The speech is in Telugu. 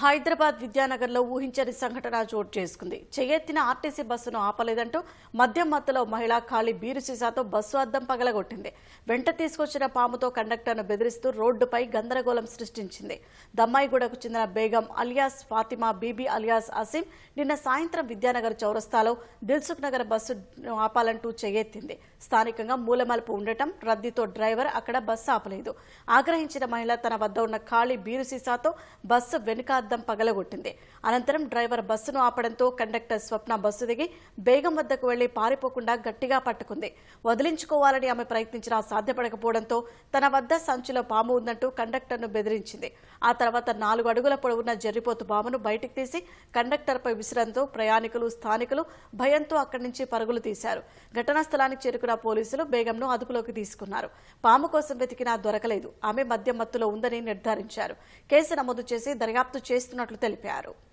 హైదరాబాద్ విద్యానగర్లో ఊహించని సంఘటన చోటు చేసుకుంది. చెయ్యెత్తిన ఆర్టీసీ బస్సును ఆపలేదంటూ మద్యం మత్తులో మహిళ ఖాళీ బీరు సీసాతో బస్సు అద్దం పగలగొట్టింది. వెంట తీసుకొచ్చిన పాముతో కండక్టర్ను బెదిరిస్తూ రోడ్డుపై గందరగోళం సృష్టించింది. దమ్మాయిగూడకు చెందిన బేగం అలియాస్ ఫాతిమా బీబీ అలియాస్ అసీం నిన్న సాయంత్రం విద్యానగర్ చౌరస్తాలో దిల్సుఖ్ నగర్ బస్సు ఆపాలంటూ చెయ్యెత్తింది స్థానికంగా మూలమలుపు ఉండటం రద్దీతో డ్రైవర్ అక్కడ బస్సు ఆపలేదు. ఆగ్రహించిన మహిళ తన వద్ద ఉన్న ఖాళీ బీరు సీసాతో బస్సు వెనుక అద్దం పగలగొట్టింది. అనంతరం డ్రైవర్ బస్సును ఆపడంతో కండక్టర్ స్వప్న బస్సు దిగి బేగం వద్దకు వెళ్ళి పారిపోకుండా గట్టిగా పట్టుకుంది. వదిలించుకోవాలని ఆమె ప్రయత్నించినా సాధ్యపడకపోవడంతో తన వద్ద సంచిలో పాము ఉందంటూ కండక్టర్ను బెదిరించింది. ఆ తర్వాత నాలుగు అడుగుల పొడవున్న జర్రిపోతు బామును బయటకు తీసి కండక్టర్పై విసిరంతో ప్రయాణికులు స్థానికులు భయంతో అక్కడి నుంచి పరుగులు తీశారు. ఘటనా స్థలానికి చేరుకున్న పోలీసులు బేగంను అదుపులోకి తీసుకున్నారు. పాము కోసం వెతికినా దొరకలేదు. ఆమె మద్యం మత్తులో ఉందని నిర్ధారించారు. కేసు నమోదు చేసి దర్యాప్తు చేస్తున్నట్లు తెలిపారు.